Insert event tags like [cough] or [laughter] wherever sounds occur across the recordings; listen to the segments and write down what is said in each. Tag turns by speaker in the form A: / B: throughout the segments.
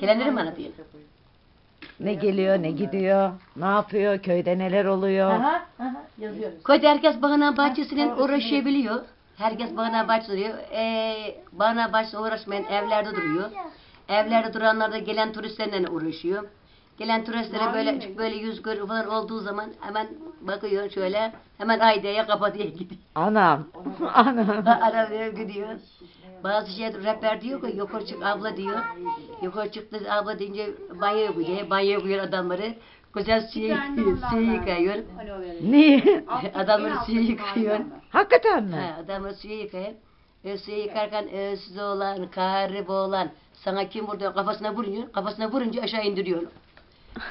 A: Gelenleri mi anlatayım?
B: Ne geliyor, ne gidiyor, ne yapıyor, köyde neler oluyor.
C: Aha, aha, yazıyoruz.
A: Köyde herkes bağına bahçesiyle uğraşabiliyor. Herkes bağına bahçesi duruyor. Ee, bağına bahçesi uğraşmayan evlerde duruyor. Evlerde duranlar da gelen turistlerle uğraşıyor. Gelen turistlere böyle böyle yüz gör falan olduğu zaman hemen bakıyor şöyle hemen aydaya kapatıyor gidiyor.
B: Anam, anam. [laughs]
A: Arabaya gidiyor. Bazı şey rehber diyor ki yukarı çık abla diyor. Yukarı çıktı abla deyince banyo koyuyor. Banyo koyuyor adamları. Güzel suyu, suyu yıkıyor.
B: Niye? [laughs]
A: adamları suyu yıkıyor.
B: Hakikaten mi?
A: Ha, adamı suyu yıkayıp e, suyu yıkarken öksüz olan, karib olan sana kim vurdu kafasına vuruyor. Kafasına vurunca aşağı indiriyor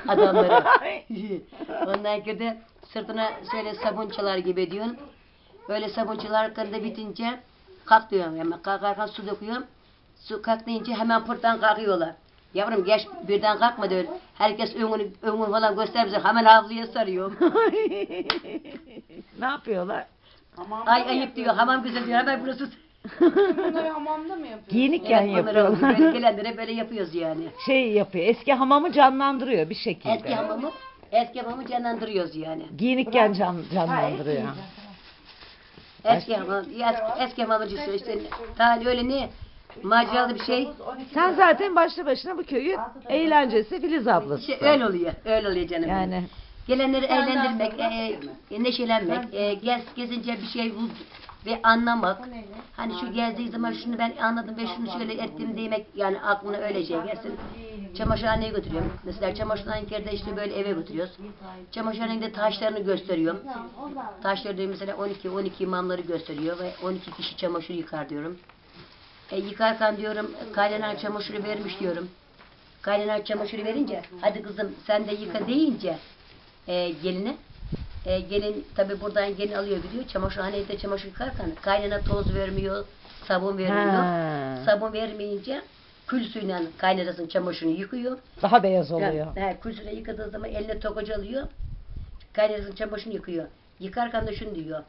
A: adamları. [laughs] Ondan sonra da sırtına şöyle sabun çalar gibi diyorsun. Öyle sabun çalarken de bitince kalk diyorum hemen. Kalkarken su döküyorum. Su kalk deyince hemen pırttan kalkıyorlar. Yavrum geç birden kalkma diyor. Herkes önünü, önünü falan göstermişler. Hemen havluya sarıyor. [laughs]
B: ne yapıyorlar?
A: Ay ayıp diyor. Hamam güzel diyor. Hemen burası
C: Bunları [laughs] hamamda mı yapıyorsun?
B: Giyinikken
A: bunları oluyor. Böyle
B: yapıyorlar.
A: gelenlere böyle yapıyoruz yani.
B: şey yapıyor, eski hamamı canlandırıyor bir şekilde.
A: Eski hamamı, eski hamamı canlandırıyoruz yani.
B: Giyinikken can, canlandırıyor.
A: Eski hamam, eski, eski hamamcısı işte. Daha öyle ne maceralı bir şey.
B: Sen zaten başlı başına bu köyün eğlencesi Filiz ablası.
A: İşte öyle oluyor, öyle oluyor canım. benim. Gelenleri eğlendirmek, e, e, neşelenmek, e, gez, gezince bir şey bul ve anlamak. Hani şu gezdiği zaman şunu ben anladım ve şunu şöyle ettim demek yani aklına öyle şey gelsin. Çamaşırhaneye götürüyorum. Mesela çamaşırhanede işte böyle eve götürüyoruz. Çamaşırhanede taşlarını gösteriyorum. Taşları diyor mesela 12 12 imamları gösteriyor ve 12 kişi çamaşır yıkar diyorum. E, yıkarken diyorum kaynanan çamaşırı vermiş diyorum. Kaynanan çamaşırı verince hadi kızım sen de yıka deyince e, geline e, gelin tabi buradan gelin alıyor gidiyor çamaşırhanede de çamaşır yıkarken kaynana toz vermiyor sabun vermiyor
B: Ha.
A: sabun vermeyince kül suyla kaynanasının çamaşırını yıkıyor
B: daha beyaz oluyor.
A: ya, he, kül suyla yıkadığı zaman eline tokaca alıyor kaynanasının çamaşırını yıkıyor yıkarken de şunu diyor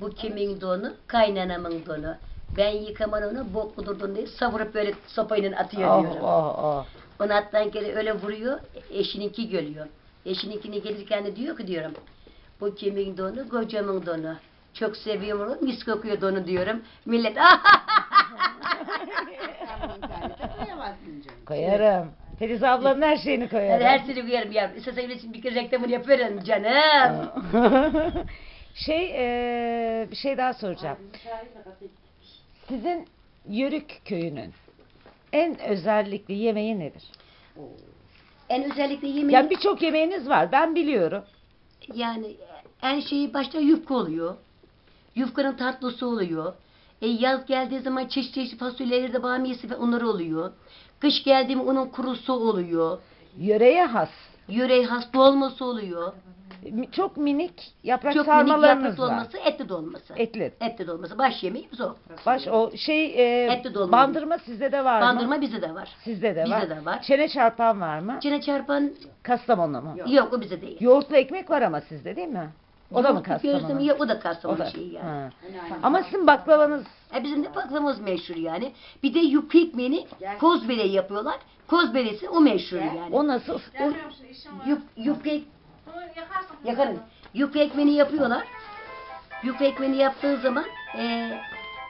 A: bu kimin donu kaynanamın donu ben yıkamam onu bok kudurdun diye savurup böyle sopayla atıyor
B: Oh
A: diyorum.
B: oh oh.
A: Onu attan kere öyle vuruyor, eşininki geliyor. Eşininkini gelirken de diyor ki diyorum, bu kimin donu, kocamın donu. Çok seviyorum onu, mis kokuyor donu diyorum. Millet,
B: Koyarım. Filiz ablanın her şeyini koyarım.
A: her seni koyarım yavrum. İstesem için bir kere reklamını yapıyorum canım. [laughs]
B: şey eee, bir şey daha soracağım. Sizin Yörük köyünün en özellikli yemeği nedir?
A: En özellikle yemeği,
B: Yani birçok yemeğiniz var. Ben biliyorum.
A: yani en şeyi başta yufka oluyor. Yufkanın tatlısı oluyor. E, yaz geldiği zaman çeşit çeşit fasulyeleri de bamiyesi ve onları oluyor. Kış geldi mi onun kurusu oluyor.
B: Yöreye has.
A: Yüreği has dolması oluyor.
B: Çok minik yaprak
A: Çok minik
B: sarmalarınız
A: yaprak
B: var.
A: dolması, etli dolması.
B: Etli.
A: Etli dolması. Baş yemeğimiz o.
B: Baş o şey eee,
A: Etli dolma.
B: bandırma sizde de var mı?
A: Bandırma bizde de var.
B: Sizde de
A: Bizde
B: var.
A: de var.
B: Çene çarpan var mı?
A: İçine çarpan
B: Kastamonu mu?
A: yok, o bize değil.
B: Yoğurtlu ekmek var ama sizde değil mi? O da mı
A: gözleme
B: Kastamonu?
A: Yok, o da
B: O
A: Kastamonu
B: da.
A: şeyi yani.
B: Ha. Ama sizin baklavanız
A: E bizim de baklavamız meşhur yani. Bir de yufka ekmeğini kozbere yapıyorlar. Kozberesi o meşhur yani.
B: o nasıl?
A: O, yuf, yufka ek- yakarım. Yufka ekmeğini yapıyorlar. Yufka ekmeğini yaptığı zaman e,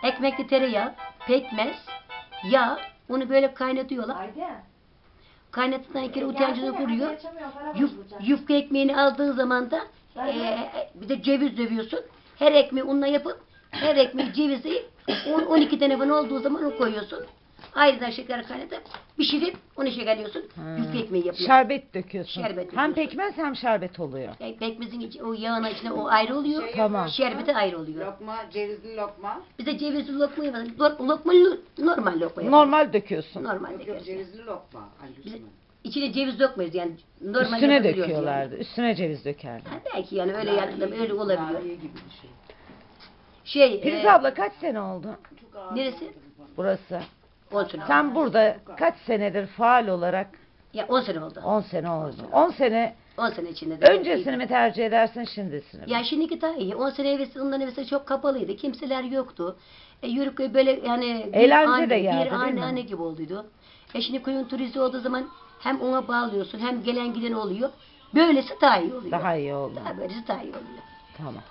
A: ekmekli tereyağı, pekmez, yağ, onu böyle kaynatıyorlar. Kaynattıktan kere utencini kuruyor. Yuf, yufka ekmeğini aldığı zaman da e, bir de ceviz dövüyorsun. Her ekmeği unla yapıp her ekmeği cevizi 10 12 tane falan olduğu zaman onu koyuyorsun. Ayrıca şeker kaynatıp pişirip onu şekerliyorsun. Yufka ekmeği yapıyorsun.
B: Şerbet döküyorsun.
A: Şerbet
B: Hem
A: döküyorsun.
B: pekmez hem şerbet oluyor.
A: E, Pekmezin içi, o yağın içine o ayrı oluyor.
B: Tamam.
A: Şerbeti ayrı oluyor.
C: Lokma, cevizli lokma.
A: Bize cevizli lokma yapalım. Lo- Lokma lo- normal lokma yapalım.
B: Normal döküyorsun.
A: Normal dökeriz.
C: cevizli lokma.
A: Bize. İçine ceviz dökmeyiz yani. Normal
B: Üstüne
A: yapabiliyoruz
B: döküyorlardı. Üstüne ceviz dökerler.
A: Yani. Ha, belki yani öyle yani öyle olabiliyor.
C: Kurabiye gibi bir şey.
A: Şey,
B: Filiz
A: e,
B: abla kaç sene oldu
A: neresi?
B: burası?
A: 10 sene.
B: Sen burada kaç senedir faal olarak?
A: Ya 10 sene oldu.
B: 10 sene oldu. 10 sene
A: 10 sene içinde de.
B: öncesini mi tercih edersin şimdisini mi?
A: Ya şimdiki daha iyi. 10 sene evvelsi, ondan evvelsi çok kapalıydı. Kimseler yoktu. E, yürük böyle yani bir
B: Eğlence
A: anne,
B: de geldi,
A: bir
B: değil
A: anne
B: mi?
A: anne gibi olduydu. E şimdi koyun turisti olduğu zaman hem ona bağlıyorsun hem gelen giden oluyor. Böylesi daha iyi oluyor.
B: Daha iyi oldu.
A: Daha böylesi daha iyi oluyor.
B: Tamam.